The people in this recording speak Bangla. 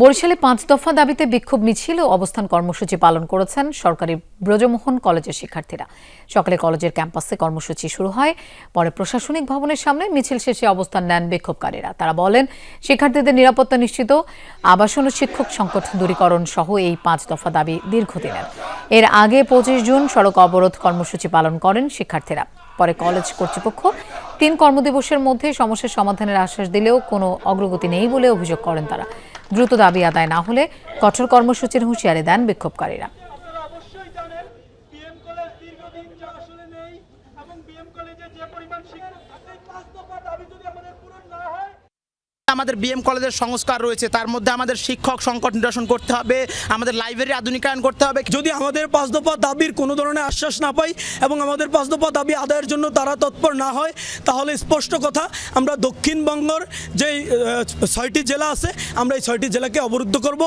বরিশালে পাঁচ দফা দাবিতে বিক্ষোভ মিছিল ও অবস্থান কর্মসূচি পালন করেছেন সরকারি ব্রজমোহন কলেজের শিক্ষার্থীরা। সকালে কলেজের ক্যাম্পাসে কর্মসূচি শুরু হয়, পরে প্রশাসনিক ভবনের সামনে মিছিল শেষে অবস্থান নেন বিক্ষোভকারীরা। তারা বলেন, শিক্ষার্থীদের নিরাপত্তা নিশ্চিত, আবাসন ও শিক্ষক সংকট দূরীকরণ সহ এই পাঁচ দফা দাবি দীর্ঘদিনের। এর আগে পঁচিশ জুন সড়ক অবরোধ কর্মসূচি পালন করেন শিক্ষার্থীরা। পরে কলেজ কর্তৃপক্ষ তিন কর্মদিবসের মধ্যে সমস্যার সমাধানের আশ্বাস দিলেও কোনো অগ্রগতি নেই বলে অভিযোগ করেন তারা। দ্রুত দাবি আদায় না হলে কঠোর কর্মসূচির হুঁশিয়ারি দেন বিক্ষোভকারীরা। অবশ্যই শিক্ষক থাকে পাঁচ দফা দাবি যদি আমাদের পূরণ না হয় আমাদের বিএম কলেজের সংস্কার রয়েছে, তার মধ্যে আমাদের শিক্ষক সংকট নিরসন করতে হবে, আমাদের লাইব্রেরি আধুনিকায়ন করতে হবে। যদি আমাদের পাঁচ দফা দাবির কোনো ধরনের আশ্বাস না পাই এবং আমাদের পাঁচ দফা দাবি আদায়ের জন্য তারা তৎপর না হয়, তাহলে স্পষ্ট কথা, আমরা দক্ষিণবঙ্গর যে ছয়টি জেলা আছে, আমরা এই ছয়টি জেলাকে অবরুদ্ধ করব।